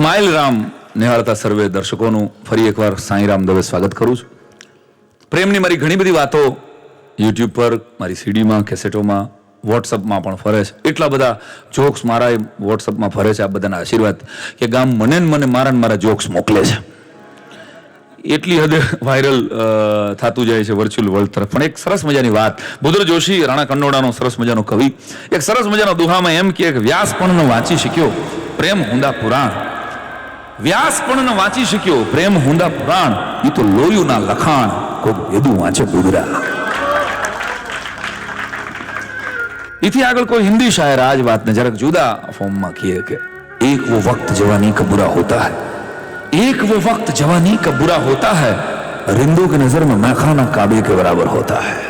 Smile Ram નિહાળતા સર્વે દર્શકોનું ફરી એકવાર સાંઈરામ દવે સ્વાગત કરું છું. પ્રેમની મારી ઘણી બધી વાતો યુટ્યુબ પર, મારી સીડીમાં, કેસેટોમાં, વોટ્સઅપમાં પણ ફરે છે. એટલા બધા જોક્સ મારા વોટ્સઅપમાં ફરે છે, આ બધાના આશીર્વાદ કે ગામ મને ને મને મારા મારા જોક્સ મોકલે છે. એટલી હદે વાયરલ થતું જાય છે વર્ચ્યુઅલ વર્લ્ડ તરફ. પણ એક સરસ મજાની વાત. બુદ્ર જોશી, રાણા કન્નોડાનો સરસ મજાનો કવિ. એક સરસ મજાનો દુહામાં એમ કે વ્યાસ પણ વાંચી શક્યો પ્રેમ હુંદા પુરાણ. વ્યાસ પણ વાંચી શક્યો પ્રેમ હુંદા પુરાણ એ તો લોયુના લખાણ કોક વેદું વાંચે ગુજરા એથી આગળ કોઈ હિન્દી શાયર આ જ વાતને જરાક જુદા ફોર્મમાં કહે કે એક વો વક્ત જવાની કા બુરા હોતા હૈ एक वो वक्त जवानी का बुरा होता है रिंदों की नजर में मैखाना काबे के बराबर होता है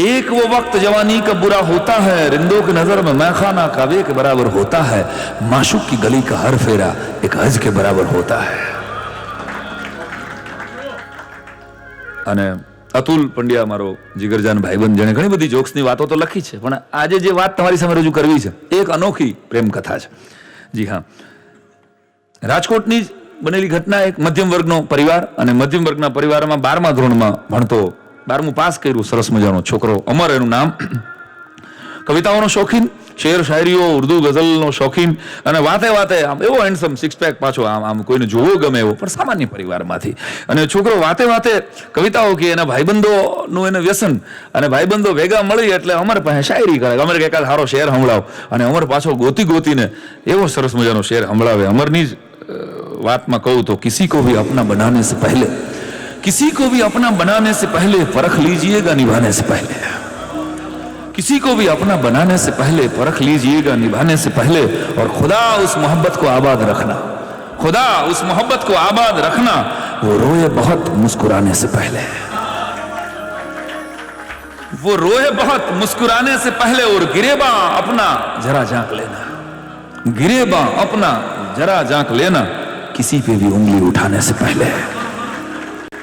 एक वो वक्त जवानी का बुरा होता है रिंदों की नजर में मैखाना काबे के बराबर होता है माशुक की गली का हर फेरा एक हज के बराबर होता है અને અતુલ પંડ્યા મારો જીગરજાન ભાઈબંધ જેણે ઘણી બધી જોક્સની વાતો તો લખી છે પણ આજે જે વાત તમારી સામે રજૂ કરવી છે એ એક અનોખી પ્રેમ કથા છે જી હા રાજકોટની જ બનેલી ઘટના એક મધ્યમ વર્ગનો પરિવાર અને મધ્યમ વર્ગના પરિવારમાં બારમા ધોરણમાં ભણતો બારમું પાસ કર્યું, સરસ મજાનો છોકરો. અમર એનું નામ. કવિતાઓનો શોખીન, શેર, શાયરીઓ, ઉર્દુ ગઝલનો શોખીન અને વાતે વાતે આમ એવો હેન્ડસમ સિક્સ પેક પાછો આમ આમ કોઈને જોવો ગમે એવો, પણ સામાન્ય પરિવારમાંથી. અને છોકરો વાતે વાતે કવિતાઓ કે એના ભાઈબંધોનું એને વ્યસન અને ભાઈબંધો ભેગા મળી એટલે અમર પાસે શાયરી કરે અમર કે એકાદ સારો શેર સંભળાવ. અને અમર પાછો ગોતી ગોતીને એવો સરસ મજાનો શેર સંભળાવે. અમરની જ વાતમાં કહું તો કિસી કો ભી અપના બનાને સે પહેલે किसी को भी अपना बनाने से पहले परख लीजिएगा, निभाने से पहले। किसी को भी अपना बनाने से पहले परख लीजिएगा, निभाने से पहले और खुदा उस मोहब्बत को आबाद रखना। खुदा उस मोहब्बत को आबाद रखना, वो रोए बहुत मुस्कुराने से पहले। वो रोए बहुत मुस्कुराने से पहले और गिरेबा अपना जरा झाँक लेना। गिरेबा अपना जरा झाँक लेना, किसी पे भी उंगली उठाने से पहले।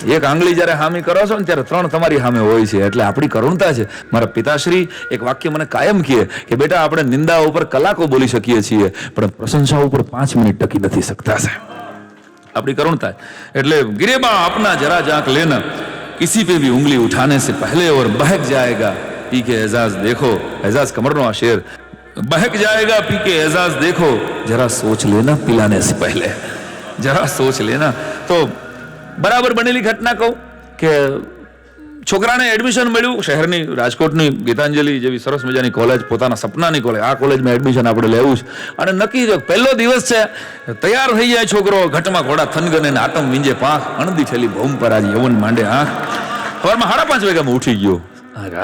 એક આંગળી જ્યારે હામી કરો છો ને ત્યારે ત્રણ તમારી સામે હોય છે. એટલે આપણી કરુણતા છે. મારા પિતાશ્રી એક વાક્ય મને કાયમ કહે કે, બેટા, આપણે નિંદા ઉપર કલાકો બોલી શકીએ છીએ, પણ પ્રશંસા ઉપર પાંચ મિનિટ ટકી નથી શકતા સાહેબ. આપણી કરુણતા એટલે ગિરેબા, આપના જરા જાંક લેના. કિસી પે ભી ઉંગલી ઉઠાને સે પહેલે ઓર બહેક જાયેગા. પી કે એઝાઝ દેખો. એઝાઝ કમરનો આ શેર. બહેક જાયેગા પી કે એઝાઝ દેખો. જરા સોચ લેના, પિલાને સે પહેલે. જરા સોચ લેના. તો બરાબર બનેલી ઘટના કહું કે છોકરાને એડમિશન મળ્યું, શહેરની રાજકોટની ગીતાંજલિ જેવી સરસ મજાની કોલેજ પોતાના સપનાની કોલેજ આ કોલેજમાં એડમિશન આપણે લેવું છે. અને નક્કી જો પહેલો દિવસ છે, તૈયાર થઈ જાય છોકરો, ઘટમાં ઘોડા થનગને આતમ વિંજે પાંખ અણદી છેલી ભૂમ પર આજ યવન માંડે આંખ સવારમાં સાડા પાંચ વાગ્યામાં ઉઠી ગયો.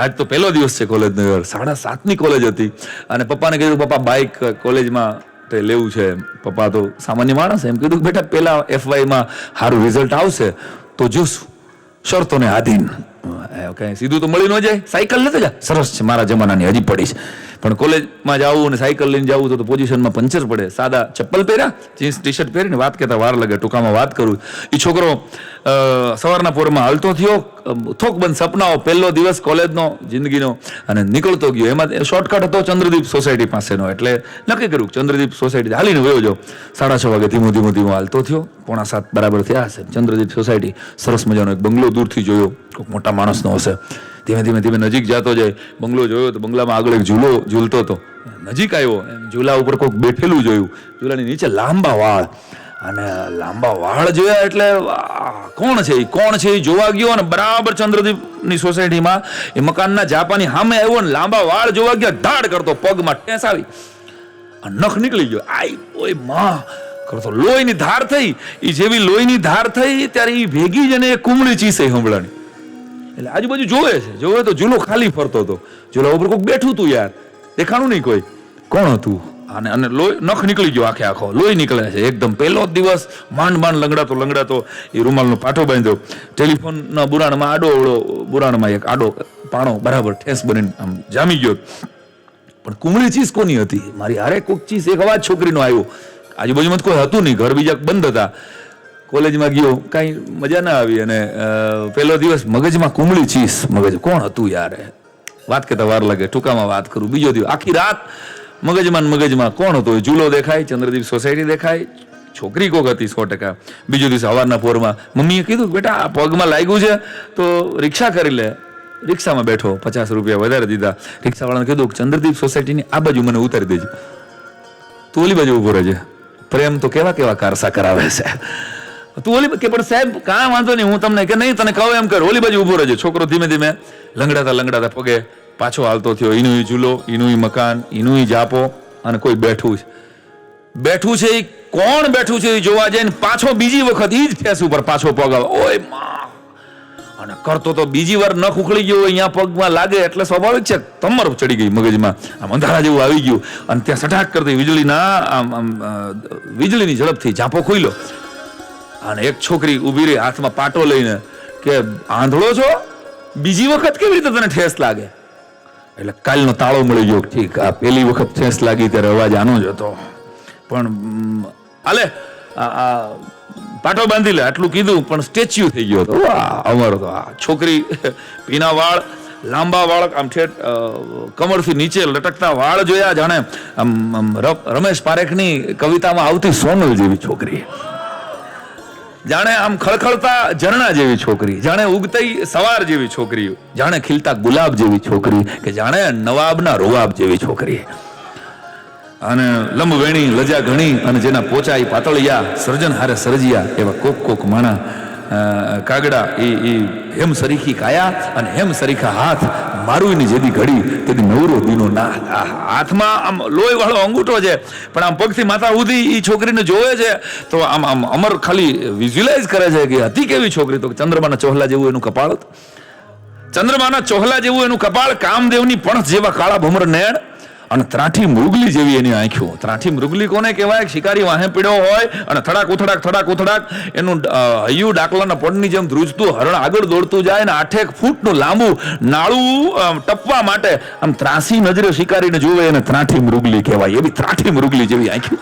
આજ તો પહેલો દિવસ છે કોલેજનો સાડા સાતની કોલેજ હતી. અને પપ્પાને કીધું, પપ્પા બાઇક કોલેજમાં તે લેવું છે. પપ્પા તો સામાન્ય માણસ એમ કીધું બેટા, પેલા એફવાયમાં સારું રિઝલ્ટ આવશે તો જોશું. શરતોને આધીન. કઈ સીધું તો મળી ન જાય. સાયકલ લેતા જા. સરસ છે, મારા જમાનાની હજી પડી છે. પણ કોલેજમાં જવું અને સાયકલ લઈને જવું તો પોઝિશનમાં પંચર પડે. સાદા ચપ્પલ પહેર્યા, જીન્સ ટી શર્ટ પહેરીને વાત કહેતા વાર લાગે, ટૂંકામાં વાત કરું. એ છોકરો સવારના પોરમાં હાલતો થયો. થોક બંધ સપનાઓ, પહેલો દિવસ કોલેજનો, જિંદગીનો, અને નીકળતો ગયો. એમાં શોર્ટકટ હતો ચંદ્રદીપ સોસાયટી પાસેનો. એટલે નક્કી કર્યું ચંદ્રદીપ સોસાયટી હાલીને વયો જો સાડા છ વાગે ધીમો ધીમો ધીમો હાલતો થયો. પોણા સાત બરાબર થયા હશે. ચંદ્રદીપ સોસાયટી સરસ મજાનો એક બંગલો દૂરથી જોયો. કોઈક મોટા માણસનો હશે. ધીમે ધીમે ધીમે નજીક જતો જાય. બંગલો જોયો તો બંગલામાં આગળ એક ઝૂલો, ઝૂલતો હતો. નજીક આવ્યો. એમ ઝૂલા ઉપર કોઈક બેઠેલું જોયું. ઝૂલાની નીચે લાંબા વાળ. અને લાંબા વાળ જોયા એટલે કોણ છે એ કોણ છે એ જોવા ગયો અને બરાબર ચંદ્રદીપની સોસાયટીમાં એ મકાનના જાપાની સામે આવ્યો ને લાંબા વાળ જોવા ગયા. ધાડ કરતો પગમાં ટેસાવી. નખ નીકળી ગયો. આઈ ઓયમાં! કરતો લોહીની ધાર થઈ. એ જેવી લોહીની ધાર થઈ, ત્યારે એ ભેગી જ અને એ કુમળી ચીસે હંભળાની એટલે આજુબાજુ જોવે છે. જોવે તો ઝૂલો ખાલી ફરતો હતો. ઝૂલા ઉપર કોઈક બેઠું હતું યાર. દેખાણું નહીં કોઈ. કોણ હતું? અને અને લોહી નખ નીકળી ગયો આખે આખો. લોહી નીકળે છે. એકદમ પહેલો જ દિવસ માંડ માંડ લંગડાતો લંગડાતો એ રૂમાલનો પાટો બાંધ્યો. ટેલિફોનના બુરાણમાં આડો ઓળો બુરાણમાં એક આડો પાણો બરાબર ઠેસ બનીને આમ જામી ગયો. પણ કુમળી ચીઝ કોની હતી? મારી હારે કોક ચીઝ એક અવાજ છોકરીનો આવ્યો. આજુબાજુમાં કોઈ હતું નહીં. ઘર બીજા બંધ હતા. કોલેજમાં ગયો, કાંઈ મજા ના આવી અને પહેલો દિવસ મગજમાં કુમળી ચીસ. મગજ, કોણ હતું યાર? વાત કરતા વાર લાગે, ટૂંકામાં વાત કરું. બીજો દિવસ, આખી રાત મગજમાં મગજમાં કોણ હતો? ઝૂલો દેખાય, ચંદ્રદીપ સોસાયટી દેખાય, છોકરી કોક હતી સો ટકા. બીજો દિવસ સવારના પોરમાં મમ્મીએ કીધું, બેટા, આ પગમાં લાગ્યું છે, તો રિક્ષા કરી લે. રિક્ષામાં બેઠો, પચાસ રૂપિયા વધારે દીધા. રિક્ષાવાળાને કીધું, ચંદ્રદીપ સોસાયટીની આ બાજુ મને ઉતારી દેજો. તું ઓલી બાજુ ઊભો રહેજે. પ્રેમ તો કેવા કેવા કારસા કરાવે છે. તું ઓલી કે પણ સાહેબ, કાંઈ વાંધો નહીં, હું તમને કે નહીં, તને કહું એમ કર. ઓલી બાજુ ઊભો રહેજો. છોકરો ધીમે ધીમે લંગડાતા લંગડાતા પગે પાછો હાલતો થયો. એનું ઝૂલો એનું મકાન એનું જાપો અને કોઈ બેઠું છે. બેઠું છે એ કોણ બેઠું છે એ જોવા જાય ને પાછો બીજી વખત ઈ જ ફેસ ઉપર પાછો પગ આવે. ઓયમાં. અને કરતો તો બીજી વાર નખ ઉખડી ગયો હોય, અહીંયા પગમાં લાગે એટલે સ્વાભાવિક છે. તમર ચડી ગઈ મગજમાં. આમ અંધારા જેવું આવી ગયું. અને ત્યાં સટાટ કરતી વીજળીના, આમ વીજળીની ઝડપથી ઝાંપો ખુલ્યો અને એક છોકરી ઊભી રહી હાથમાં પાટો લઈને કે, આંધળો છો? બીજી વખત કેવી રીતે તને ઠેસ લાગે? એટલે કાલનો તાળો મળી ગયો ઠીક, આ પેલી વખત ઠેસ લાગી ત્યારે અવાજ આનો જ હતો. પણ આલે પાટો બાંધી લે, આટલું કીધું, પણ સ્ટેચ્યુ થઈ ગયો હતો. અમારો તો આ છોકરી પીના વાળ, લાંબા વાળ, આમ ઠેઠ કમરથી નીચે લટકતા વાળ જોયા, જાણે આમ, રમેશ પારેખની કવિતામાં આવતી સોનલ જેવી છોકરી. જાણે આમ ખળખળતા ઝરણા જેવી છોકરી, જાણે ઉગતી સવાર જેવી છોકરી, જાણે ખીલતા ગુલાબ જેવી છોકરી, કે જાણે નવાબના રોવાબ જેવી છોકરી. અને લંબવેણી, લજા ઘણી, અને જેના પોચાઈ પાતળિયા, સર્જન હારે સર્જિયા એવા કોક કોક માણા કાગડા એ એ હેમ સરીખી કાયા અને હેમ સરીખા હાથ મારુંની જેદી ઘડી તેદી નવરો દીનો ના હાથમાં આમ લોહી વાળો અંગૂઠો છે, પણ આમ પગથી માથા સુધી એ છોકરીને જોવે છે, તો આમ આમ અમર ખાલી વિઝ્યુલાઇઝ કરે છે કે હતી કેવી છોકરી, તો ચંદ્રમાના ચોહલા જેવું એનું કપાળ ચંદ્રમાના ચોહલા જેવું એનું કપાળ કામદેવની પણસ જેવા કાળા ભમર નેણ અને ત્રાઠી મૃગલી જેવી એની આંખ્યું ત્રાઠી મૃગલી કોને કહેવાય? શિકારી વાહે પીડ્યો હોય અને થડાક, ઉથડાક થડાક, ઉથડાક. એનું હૈયું ડાકલાના પડની જેમ ધ્રુજતું, હરણ આગળ દોડતું જાય ને આઠેક ફૂટનું લાંબુ નાળું ટપવા માટે આમ ત્રાસી નજરે શિકારીને જુએ એને ત્રાઠી મૃગલી કહેવાય. એવી ત્રાઠી મૃગલી જેવી આંખો.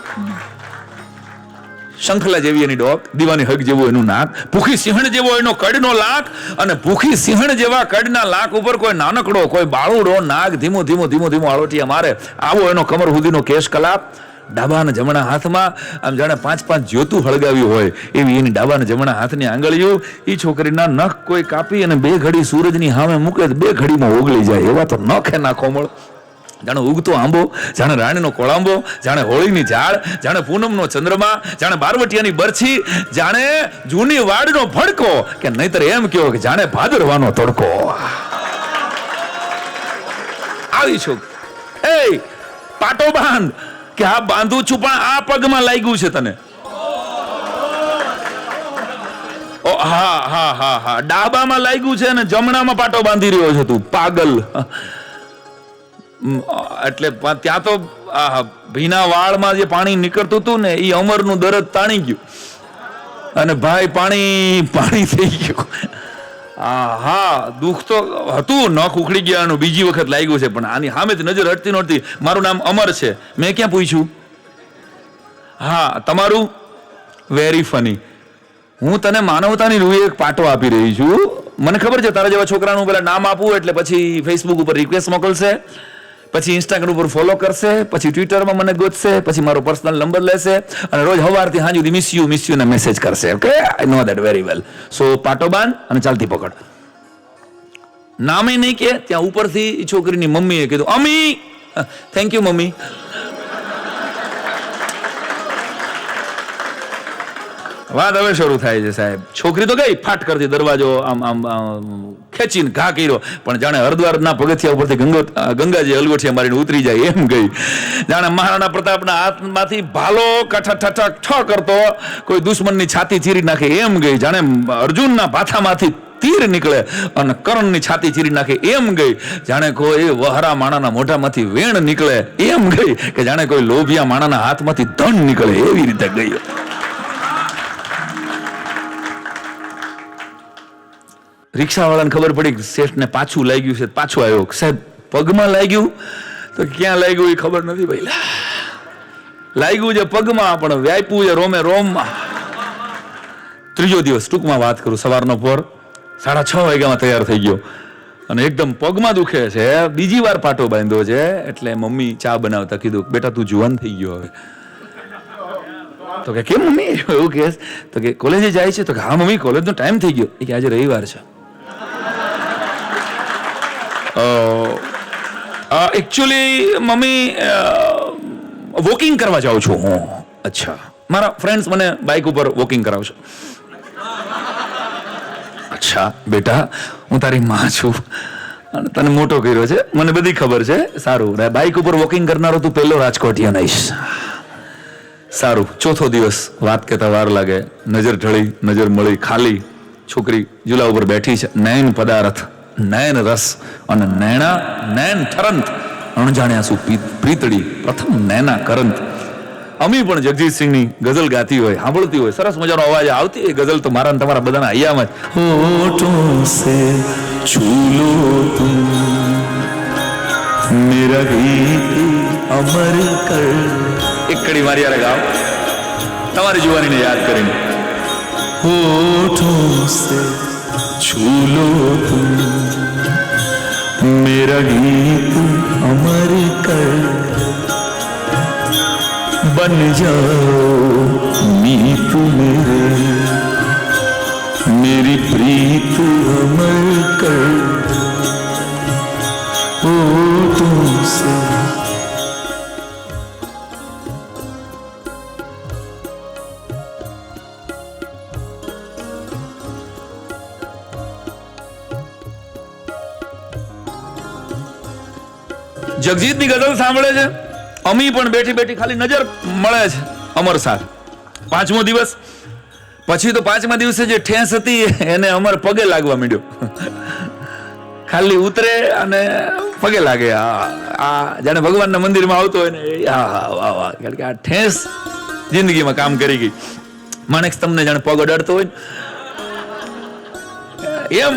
શંખલા જેવી એની ડોક, દીવાની હગ જેવું એનું નાક, ભૂખી સિંહણ જેવો એનો કડનો લાક, અને ભૂખી સિંહણ જેવા કડના લાક ઉપર કોઈ નાનકડો, કોઈ બાળુડો નાગ ધીમો ધીમો ધીમો ધીમો આળોટીએ મારે. આવો એનો કમર સુધીનો કેશ કલાપ. ડાબા અને જમણા હાથમાં, આમ જાણે પાંચ પાંચ જ્યોતું હળગાવ્યું હોય, એવી એની ડાબા અને જમણા હાથની આંગળીઓ. એ છોકરીના નખ કોઈ કાપી અને બે ઘડી સૂરજની સામે મૂકે, બે ઘડીમાં ઓગળી જાય, એવા તો નખ એ નાખો મળ જાણે ઉગતો આંબો, જાણે રાણીનો કોળાંબો, જાણે હોળીની ઝાડ જાણે પૂનમનો ચંદ્રમા, જાણે બારવટિયાની બરછી, જાણે જૂની વાડનો ભડકો, કે નહીતર એમ કહો કે જાણે ભાદરવાનો તડકો. આવી છું. એ પાટો બાંધ, કે આ બાંધું છું પણ આ પગમાં લાગ્યું છે તને. ઓ, હા હા હા હા, ડાબામાં લાગ્યું છે ને જમણામાં પાટો બાંધી રહ્યો છે તું, પાગલ. એટલે ત્યાં તો ભીના વાળમાં જે પાણી નીકળતું હતું ને એ અમરનું દરદ તાણી ગયું. અને ભાઈ પાણી પાણી થઈ ગયું. આ હા દુઃખ તો હતું, નખ ઉખડી ગયાનું બીજી વખત લાગ્યું છે, પણ આની સામેથી નજર હટતી નહોતી. મારું નામ અમર છે. મેં ક્યાં પૂછ્યું? હા, તમારું? વેરી ફની હું તને માનવતાની રૂએ એક પાટો આપી રહી છું. મને ખબર છે, તારા જેવા છોકરાનું પેલા નામ આપવું એટલે પછી ફેસબુક ઉપર રિક્વેસ્ટ મોકલશે. પછી ઇન્સ્ટાગ્રામ ઉપર ફોલો કરશે, પછી ટ્વિટરમાં મને ગોતશે, પછી મારો પર્સનલ નંબર લેશે અને રોજ સવારથી સાંજ સુધી મિસ યુ મિસ યુ ને મેસેજ કરશે okay I know that very well so પાટો બાંધ અને ચાલતી પકડ. નામે નહીં કે, ત્યાં ઉપરથી છોકરીની મમ્મીએ કીધું, અમી! Thank you mummy. વાત હવે શરૂ થાય છે, સાહેબ. છોકરી તો ગઈ, ફાટ કરતી દરવાજો આમ આમ ખેંચીને ઘા કર્યો. પણ જાણે હરદ્વારના પગથિયા ઉપરથી ગંગો ગંગાજી હલગોઠિયા મારીને ઉતરી જાય એમ ગઈ. જાણે મહારાણા પ્રતાપના હાથમાંથી ભાલો કઠ ઠઠક ઠ કરતો, કોઈ દુશ્મનની છાતી ચીરી નાખે એમ ગઈ. જાણે અર્જુનના ભાથામાંથી તીર નીકળે અને કરણની છાતી ચીરી નાખે એમ ગઈ. જાણે કોઈ વહરા માણાના મોઢામાંથી વેણ નીકળે એમ ગઈ કે જાણે કોઈ લોભિયા માણાના હાથમાંથી ધન નીકળે એવી રીતે ગઈ. રિક્ષાવાળાને ખબર પડી કે શેઠને પાછું લાગ્યું છે, પાછું આવ્યો. સાહેબ, પગમાં લાગ્યું? તો ક્યાં લાગ્યું એ ખબર નથી ભાઈ લાગ્યું છે પગમાં, પણ વ્યાપ્યું છે રોમે રોમમાં. ત્રીજો દિવસ ટૂંકમાં વાત કરું, સવારનો પોર. સાડા છ વાગ્યામાં તૈયાર થઈ ગયો. અને એકદમ પગમાં દુખે છે. બીજી વાર પાટો બાંધ્યો છે, એટલે મમ્મી ચા બનાવતા કીધું બેટા, તું જુવાન થઈ ગયો હવે. તો કે, કેમ મમ્મી? એવું કે તો કે, કોલેજે જાય છે? તો કે, હા, મમ્મી, કોલેજનો ટાઈમ થઈ ગયો. કે, આજે રવિવાર છે. એકચ્યુઅલી મમ્મી વોકિંગ કરવા જાઉં છું હું. અચ્છા. મારા ફ્રેન્ડ્સ મને બાઇક ઉપર વોકિંગ કરાવશે. અચ્છા બેટા હું તારી માં છું. અને તને મોટો કર્યો છે. મને બધી ખબર છે. સારું બાઇક ઉપર વોકિંગ કરનારો તું પહેલો રાજકોટિયા નહીશ સારું ચોથો દિવસ વાત કહેતા વાર લાગે. નજર ઢળી નજર મળી ખાલી છોકરી ઝૂલા ઉપર બેઠી છે. નયન પદાર્થ. નયન રસ અને નૈણા નયન ઠરંત. અણજાણ્યા શું પ્રીતળી પ્રથમ નૈના કરંત. અમી પણ જગજીતસિંહની ગઝલ ગાતી હોય સાંભળતી હોય સરસ મજાનો અવાજ આવતી એ ગઝલ તો મારા તમારા બધાના હૈયામાં હોઠો સે છૂલો તું. મેરા ગીત અમર કર. એક કડી મારી યાર ગાવ. તમારી જુવાનીને યાદ કરીને. હોઠો સે छू लो तुम। मेरा गीत अमर कर। बन जाओ मीत मेरे। मेरी प्रीत अमर कर। ओ तुमसे જગજીતની ગઝલ સાંભળે છે? અમી પણ બેઠી બેઠી ખાલી નજર મળે છે, અમર સાર. પાંચમો દિવસ. પછી તો પાંચમા દિવસે જે ઠેસ હતી, એને અમર પગે લાગવા માંડ્યો. ખાલી ઉતરે અને પગે લાગે. આ આ, જાણે ભગવાનના મંદિરમાં આવતો હોય ને આ વાહ વાહ કારણ કે આ ઠેસ જિંદગીમાં કામ કરી ગઈ. માણેક તમને જાણે પગ અડાડતો હોય એમ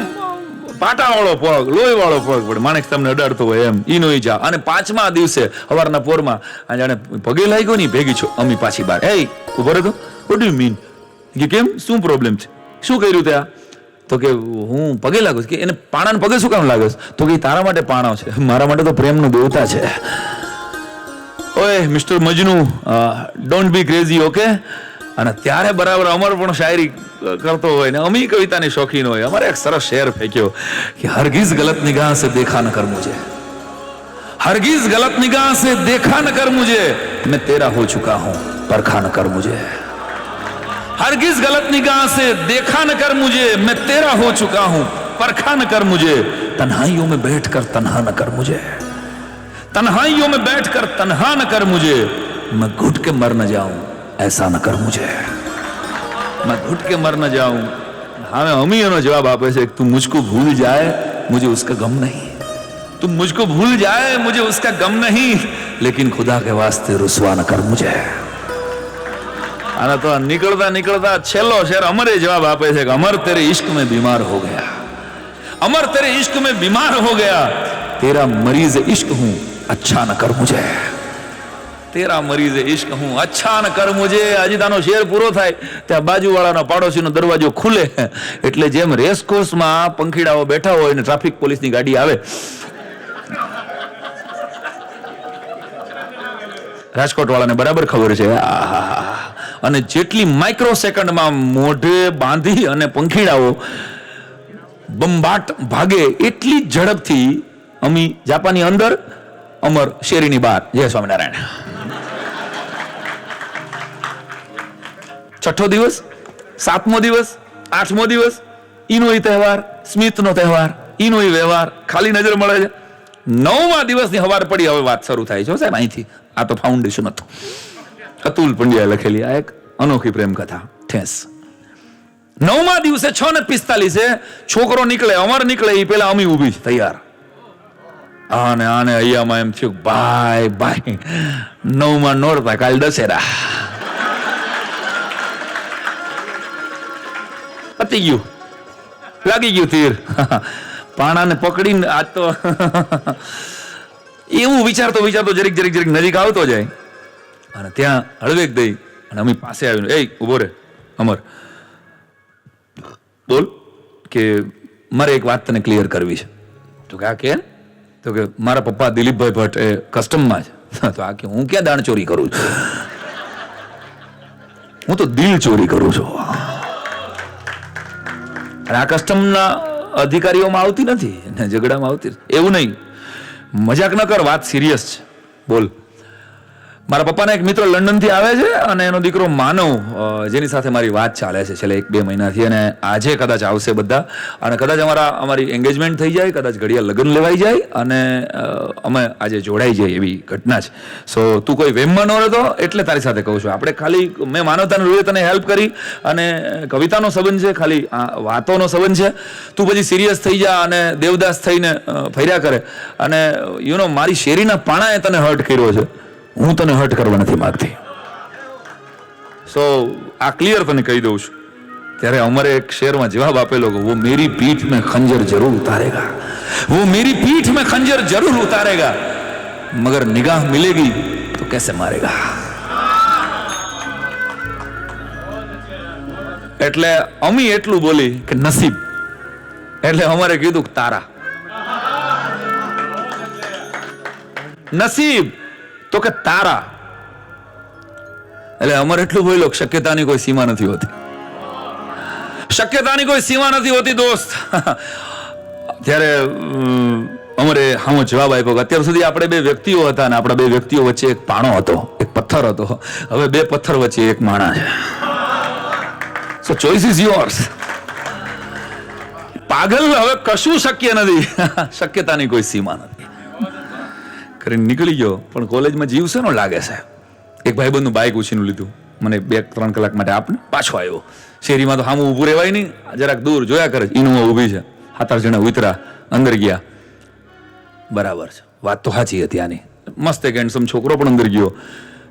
પાટા વાળો પગ લોહી વાળો પગ પડે. માણેક તમને અડાડતો હોય એમ. ઈનો ઈ જા અને પાંચમા દિવસે સવારના પોરમાં આ જાણે પગે લાગ્યો ની ભેગી છો. અમી પાછી બાર હે ઊભો રહેતો વોટ યુ મીન કે કેમ? શું પ્રોબ્લેમ છે? શું કર્યું ત્યાં તો કે હું પગે લાગુ છું. કે એને પાણાને પગે શું કામ લાગે? તો કે તારા માટે પાણો છે. મારા માટે તો પ્રેમનો દેવતા છે. ઓય mister Majnu don't be crazy okay અને ત્યારે બરાબર અમર પણ શાયરી કરતો હોય ને અમી કવિતાની શોખીન હોય અમારે એક સરસ શેર ફેંક્યો કે હરગીઝ ગલત નિગાહ से देखा न कर मुझे हरगिज गलत निगाह से देखा न कर मुझे मैं तेरा हो चुका हूं परखा न कर मुझे हरगिज गलत निगाह से देखा न कर मुझे मैं तेरा हो चुका हूं परखा न कर मुझे तन्हाइयों में बैठकर तन्हा न कर मुझे तन्हाइयों में बैठकर तन्हा न कर मुझे मैं घुट के मर न जाऊं ऐसा ना कर मुझे। मैं घुट के मर ना जाऊँ। हमें हम ही ना जवाब आप ऐसे तुम मुझको भूल जाए, मुझे उसका गम नहीं। तुम मुझको भूल जाए, मुझे उसका गम नहीं। लेकिन खुदा के वास्ते रुसवा न कर मुझे। आना तो निकलता निकलता, छेलो शेर, अमरे जवाब आप ऐसे अमर तेरे इश्क में बीमार हो गया। अमर तेरे इश्क में बीमार हो गया। तेरा मरीज़ इश्क हूँ अच्छा ना कर मुझे। તેરા મરીઝે ઈશ્ક હું અચ્છા ન કર મુજે, અજીતાનો શેર પૂરો થાય, ત્યાં બાજુવાળાનો પાડોશીનો દરવાજો ખુલે. એટલે જેમ રેસકોર્સમાં પંખીડાઓ બેઠા હોય ને ટ્રાફિક પોલીસની ગાડી આવે. રાજકોટ વાળાને બરાબર ખબર છે. અને જેટલી માઇક્રો સેકન્ડમાં મોઢે બાંધી અને પંખીડાઓ બંબાટ ભાગે એટલી ઝડપથી અમી જાપાની અંદર અમર શેરીની બહાર જય સ્વામિનારાયણ. છઠ્ઠો દિવસ, સાતમો દિવસ, આઠમો દિવસ, ઈનો ઈ તહેવાર, સ્મિતનો તહેવાર, ઈનો ઈ વ્યવહાર, ખાલી નજર મળે છે. નવમા દિવસની હવાર પડી, હવે વાત શરૂ થાય છે સાહેબ, અહીંથી. આ તો ફાઉન્ડેશન હતું. અતુલ પંડ્યાએ લખેલી આ એક અનોખી પ્રેમ કથા ઠેસ. નવમા દિવસે છ ને પિસ્તાલીસે છોકરો નીકળે, અમર નીકળે એ પેલા અમી ઊભી છે, તૈયાર. આને આને, અહીંયામાં એમ થયું બાય બાય. નવમાં નોરતા, કાલ દશેરા. પતી ગયું. લાગી ગયું તીર. પાણાને પકડીને આ તો એવું વિચારતો વિચારતો જરીક જરીક જરીક નજીક આવતો જાય. અને ત્યાં હળવેક દઈ અને અમી પાસે આવીને એ ઊભો રે, અમર. બોલ કે મારે એક વાત તને ક્લિયર કરવી છે. તો કે આ કે? તો કે મારા પપ્પા દિલીપભાઈ ભટ્ટ એ કસ્ટમમાં છે. તો આ કે હું ક્યાં દાણ ચોરી કરું છું? હું તો દિલ ચોરી કરું છું. અને આ કસ્ટમના અધિકારીઓમાં આવતી નથી ને ઝઘડામાં આવતી એવું નહીં. મજાક ન કર, વાત સિરિયસ છે. બોલ. મારા પપ્પાના એક મિત્ર લંડનથી આવે છે અને એનો દીકરો માનવ જેની સાથે મારી વાત ચાલે છે છેલ્લે એક બે મહિનાથી અને આજે કદાચ આવશે બધા. અને કદાચ અમારા, અમારી એન્ગેજમેન્ટ થઈ જાય, કદાચ ઘડિયા લગ્ન લેવાઈ જાય અને અમે આજે જોડાઈ જઈએ એવી ઘટના છે. સો તું કોઈ વેમમાં ન રહેતો એટલે તારી સાથે કહું છું. આપણે ખાલી, મેં માનવતાને રૂએ તને હેલ્પ કરી અને કવિતાનો સંબંધ છે, ખાલી વાતોનો સંબંધ છે. તું પછી સિરિયસ થઈ જા અને દેવદાસ થઈને ફર્યા કરે. અને યુ નો મારી શેરીના પાણાએ તને હર્ટ કર્યો છે. હું તને હર્ટ કરવા નથી માંગતી. સો આ ક્લિયર તને કહી દઉં છું. ત્યારે અમારે એક શેરમાં જવાબ આપેલો કે, વો મેરી પીઠ મેં ખંજર જરૂર ઉતારેગા. વો મેરી પીઠ મેં ખંજર જરૂર ઉતારેગા. મગર નિગાહ મિલેગી તો કેસે મારેગા? એટલે અમી એટલું બોલી કે, નસીબ. એટલે અમારે કીધું તારા. નસીબ. તો કે તારા. એટલે અમારે એટલું બોલ્યો લો શક્યતાની કોઈ સીમા નથી હોતી. શક્યતાની કોઈ સીમા નથી હોતી દોસ્ત. ત્યારે અમ, અમારે હામો જવાબ આપ્યો કે અત્યાર સુધી આપણે બે વ્યક્તિઓ હતા અને આપણા બે વ્યક્તિઓ વચ્ચે એક પાણો હતો એક પથ્થર હતો. હવે બે પથ્થર વચ્ચે એક માણા છે. સો ચોઈસ ઇઝ યોર્સ પાગલ હવે કશું શક્ય નથી. શક્યતાની કોઈ સીમા નથી. કરીને નીકળી ગયો. પણ કોલેજમાં જીવ શેનો લાગે છે? એક ભાઈબંધનું બાઇક ઉછીનું લીધું. મને બે ત્રણ કલાક માટે આપને પાછો આવ્યો. શેરીમાં તો સામું ઊભું રહેવાય નહીં. જરાક દૂર જોયા કરે ઇનોવા ઊભી છે. આઠ જણા ઉતરા, અંદર ગયા. બરાબર છે. વાત તો સાચી હતી આની. મસ્ત એક હેન્ડસમ છોકરો પણ અંદર ગયો.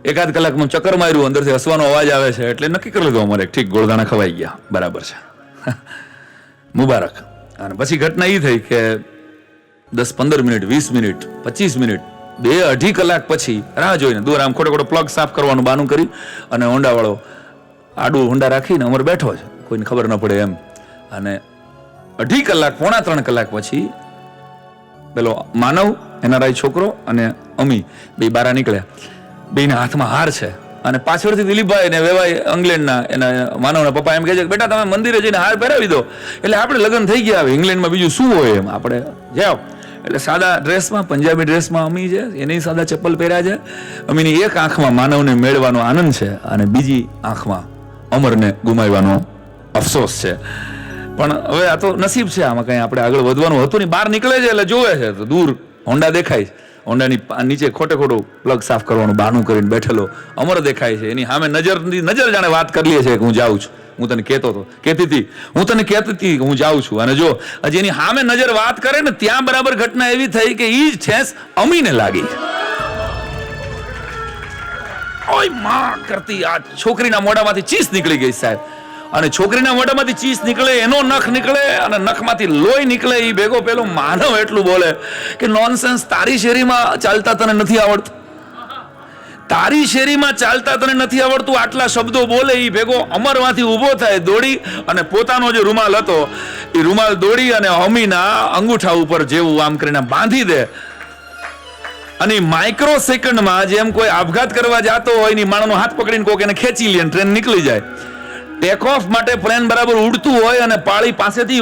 એકાદ કલાકમાં ચક્કર માર્યું, અંદરથી હસવાનો અવાજ આવે છે. એટલે નક્કી કરી લીધું અમારે. ઠીક ગોળદાણા ખવાઈ ગયા. બરાબર છે. મુબારક. અને પછી ઘટના એ થઈ કે દસ પંદર મિનિટ, વીસ મિનિટ, પચીસ મિનિટ બે અઢી કલાક પછી રાહ જોઈને દૂર આમ ખોટો ખોટો પ્લગ સાફ કરવાનું બાનું કરી અને હોંડાવાળો આડું હોંડા રાખીને અમર બેઠો છે. કોઈને ખબર ન પડે એમ. અને અઢી કલાક, પોણા ત્રણ કલાક પછી પેલો માનવ એના રાય છોકરો અને અમી બે બારા નીકળ્યા. બેના હાથમાં હાર છે. અને પાછળથી દિલીપભાઈ અને વેવાઈ ઇંગ્લેન્ડના એના માનવના પપ્પા એમ કહે છે કે, બેટા, તમે મંદિરે જઈને હાર પહેરાવી દો. એટલે આપણે લગ્ન થઈ ગયા. હવે ઇંગ્લેન્ડમાં બીજું શું હોય એમ? આપણે, જાઓ. એટલે સાદા ડ્રેસમાં, પંજાબી ડ્રેસમાં અમી છે, એની સાદા ચપ્પલ પહેર્યા છે. અમીની એક આંખમાં માનવને મેળવાનો આનંદ છે અને બીજી આંખમાં અમરને ગુમાવવાનો અફસોસ છે. પણ હવે આ તો નસીબ છે, આમાં કંઈ આપણે આગળ વધવાનું હતું નહીં. બહાર નીકળે છે એટલે જોવે છે, તો દૂર હોન્ડા દેખાય છે. હોન્ડાની નીચે ખોટે ખોટું પ્લગ સાફ કરવાનું બહાનું કરીને બેઠેલો અમર દેખાય છે. એની સામે નજર નજર જાણે વાત કરી લે છે કે હું જાઉં છું. હું તને કહેતો હતો. કહેતી હતી, હું તને કહેતી હતી હું જાઉં છું. અને જો હજી એની સામે નજર વાત કરે ને, ત્યાં બરાબર ઘટના એવી થઈ કે ઈ જ ઠેસ અમીને લાગી. ઓયમાં કરતી, આ છોકરીના મોઢામાંથી ચીસ નીકળી ગઈ સાહેબ. અને છોકરીના મોઢામાંથી ચીસ નીકળે, એનો નખ નીકળે, અને નખમાંથી લોહી નીકળે એ ભેગો પેલો માનવ એટલું બોલે કે નોનસેન્સ તારી શેરીમાં ચાલતા તને નથી આવડતું. તારી શેરીમાં ચાલતા તને નથી આવડતું? આટલા શબ્દો બોલે એ ભેગો અમરમાંથી ઊભો થાય, દોડી અને પોતાનો જે રૂમાલ હતો એ રૂમાલ દોડી અને અમીના અંગૂઠા ઉપર જેવું આમ કરીને બાંધી દે. અને માઇક્રો સેકન્ડમાં જેમ કોઈ આપઘાત કરવા જતો હોયની માણસનો હાથ પકડીને કોક એને ખેંચી લે ટ્રેન નીકળી જાય. ટેક ઓફ માટે પ્લેન બરાબર ઉડતું હોય અને પાળી પાસેથી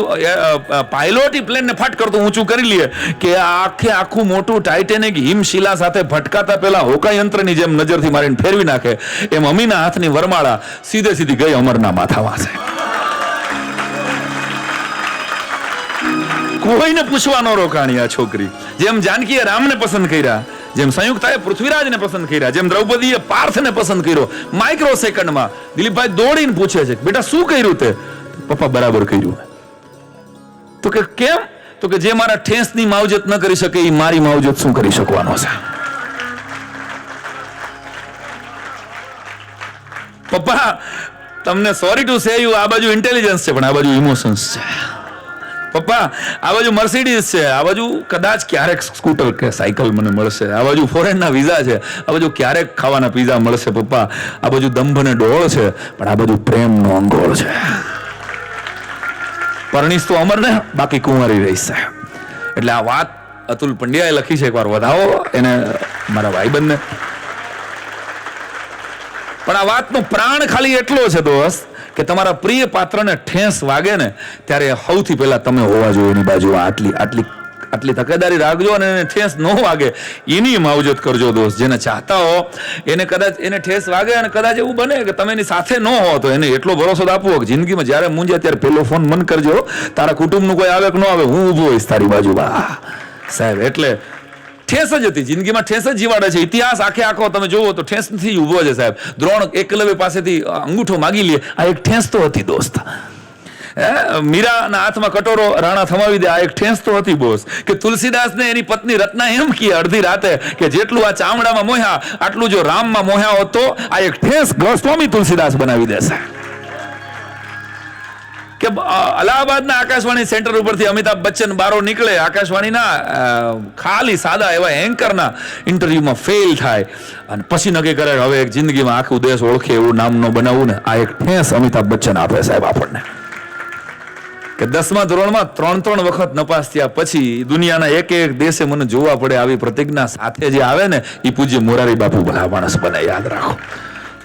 પાયલોટ પ્લેનને ફટ કરતું. ઊંચું કરી લે કે આખે આખું મોટું ટાઇટેનિક હિમશિલા સાથે ભટકાતા પેલા હોકા યંત્રની જેમ નજરથી મારીને ફેરવી નાખે. એમ અમીના હાથની વરમાળા સીધે સીધી ગઈ અમરના માથામાં છે. કોઈને પૂછવા ન રોકાણી આ છોકરી? જેમ જાનકીએ રામને પસંદ કર્યા જેમ સંયુક્તાએ પૃથ્વીરાજને પસંદ કર્યા, જેમ દ્રૌપદીએ પાર્થને પસંદ કર્યો. માઇક્રો સેકન્ડમાં દિલીપભાઈ દોડીને પૂછે છે બેટા, શું કર્યું તે? પપ્પા, બરાબર કર્યું. તો કે, કેમ? તો કે, જે મારા ઠેસની માવજત ન કરી શકે, એ મારી માવજત શું કરી શકવાનો છે? પપ્પા, તમને સોરી ટુ સે યુ આ બાજુ ઇન્ટેલિજન્સ છે, પણ આ બાજુ ઇમોશન્સ છે. પપ્પા, આ બાજુ મર્સિડીઝ છે. આ બાજુ કદાચ ક્યારેક સ્કૂટર કે સાયકલ મને મળશે. આ બાજુ ફોરેનના વિઝા છે. આ બાજુ ક્યારેક ખાવાના પીઝા મળશે પપ્પા. આ બાજુ દંભ અને ડોળ છે, પણ આ બાજુ પ્રેમનો અંગોળ છે. પરણીશ તો અમર ને બાકી કુંવારી રહીશ. એટલે આ વાત અતુલ પંડ્યાએ લખી છે, એકવાર વધાવો એને, મારા ભાઈબંધને. પણ આ વાતનો પ્રાણ ખાલી એટલો છે, દોસ્ત કે તમારા પ્રિય પાત્રને ઠેસ વાગે ને, ત્યારે સૌથી પહેલા તમે હોવા જોઈએ એની બાજુ આટલી આટલી આટલી તકેદારી રાખજો અને એને ઠેસ ન વાગે. એની માવજત કરજો દોસ્ત, જેને ચાહતા હો, એને કદાચ એને ઠેસ વાગે અને કદાચ એવું બને કે તમે એની સાથે ન હો, તો એને એટલો ભરોસો આપવો કે જિંદગીમાં જ્યારે મૂંઝે ત્યારે પેલો ફોન મન કરજો. તારા કુટુંબનું કોઈ આવે કે ન આવે, હું ઊભો હોઈશ તારી બાજુમાં. સાહેબ, એટલે ઠેસ જ હતી. જિંદગીમાં ઠેસ જ જીવાડે છે. ઇતિહાસ આખે આખો તમે જોવો તો ઠેસથી ઊભો છે સાહેબ. દ્રોણ એકલવ્ય પાસેથી અંગૂઠો માગી લે. આ એક ઠેસ તો હતી દોસ્ત? મીરાના હાથમાં કટોરો રાણા થમાવી દે. આ એક ઠેસ તો હતી બોસ. કે તુલસીદાસને એની પત્ની રત્ના એમ કી અડધી રાતે કે જેટલું આ ચામડામાં મોહ્યા, આટલું જો રામમાં મોહ્યા હોત તો આ એક ઠેસ ગોસ્વામી તુલસીદાસ બનાવી દેશે. કે અલ્હાબાદના આકાશવાણી સેન્ટર ઉપરથી અમિતાભ બચ્ચન બારો નીકળે. આકાશવાણીના ખાલી સાદા એવા એન્કરના ઇન્ટરવ્યુમાં ફેલ થાય. અને પછી નક્કી કરે, હવે એક જિંદગીમાં આખું દેશ ઓળખે એવું નામનો બનાવવું ને, આ એક ઠેસ અમિતાભ બચ્ચન આપે સાહેબ આપણને. કે દસમા ધોરણમાં ત્રણ ત્રણ વખત નપાસ થયા પછી દુનિયાના એક એક દેશે મને જોવા પડે, આવી પ્રતિજ્ઞા સાથે જે આવે ને એ પૂજ્ય મોરારી બાપુ ભલા માણસ બને, યાદ રાખો.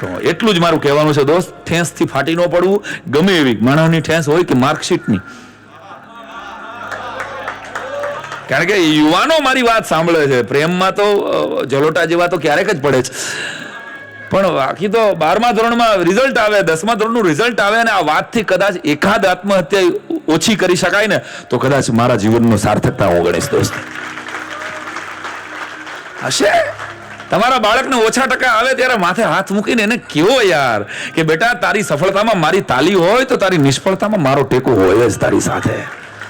તો એટલું જ મારું કહેવાનું છે, દોસ્ત, ઠેંસથી ફાટી ન પડવું. ગમે એવી માણસની ઠેસ હોય કે માર્કશીટની. કારણ કે યુવાનો મારી વાત સાંભળે છે, પ્રેમમાં તો જલોટા જેવા તો ક્યારેક જ પડે છે. પણ બાકી તો બારમા ધોરણમાં રિઝલ્ટ આવે, દસમા ધોરણનું રિઝલ્ટ આવે અને આ વાતથી કદાચ એકાદ આત્મહત્યા ઓછી કરી શકાય ને, તો કદાચ મારા જીવનનો સાર્થકતા હું ગણીશ, દોસ્ત. હશે? તમારા બાળકને ઓછા ટકા આવે ત્યારે માથે હાથ મૂકીને એને કેવો યાર કે બેટા, તારી સફળતામાં મારી તાલી હોય તો તારી નિષ્ફળતામાં મારો ટેકો હોય જ તારી સાથે.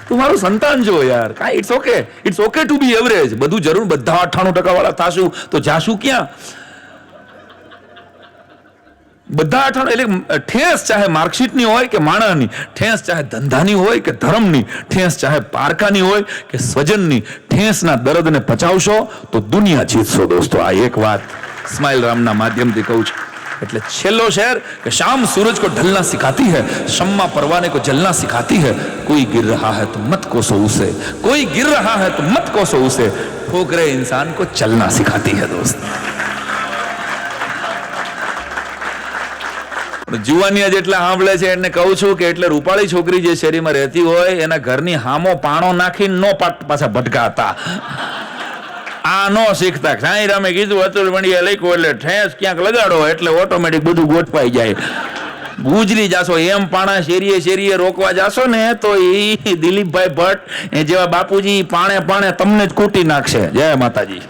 તું મારું સંતાન જો યાર. કાંઈ it's okay it's okay to be average બધું જરૂર, બધા અઠ્ઠાણું ટકા વાળા થશું તો જાશું ક્યાં? બધા અઠાણું એટલે ઠેસ ચાહે માર્કશીટની હોય કે માણસની ઠેસ ચાહે ધંધાની હોય કે ધર્મની ઠેસ ચાહે પારકાની હોય કે સ્વજનની ઠેસના દર્દને પચાવશો તો દુનિયા જીતશો દોસ્તો આ એક વાત સ્માઇલ રામના માધ્યમથી કહું છું એટલે છેલ્લો શેર કે શામ सूरज को ढलना सिखाती है शम्मा परवाने को जलना सिखाती है कोई गिर रहा है तो मत कोसो उसे कोई गिर रहा है तो मत कोसो उसे ठोकरे इंसान को चलना सिखाती है दोस्त જુવાનિયા જેટલા સાંભળે છે એને કહું છું કે એટલે રૂપાળી છોકરી જે શેરીમાં રહેતી હોય, એના ઘરની હામો પાણો નાખીને નો પાછા ભટકાતા. આ નો શીખતા. સાંઈ રામે કીધું, અતુલ વંડિયા લખ્યું એટલે ઠેસ ક્યાંક લગાડો એટલે ઓટોમેટિક બધું ગોઠવાઈ જાય. ગુજરી જાશો, એમ પાણા શેરીએ શેરીએ રોકવા જાશો ને, તો એ દિલીપભાઈ ભટ્ટ એ જેવા બાપુજી પાણે પાણે તમને જ કૂટી નાખશે. જય માતાજી.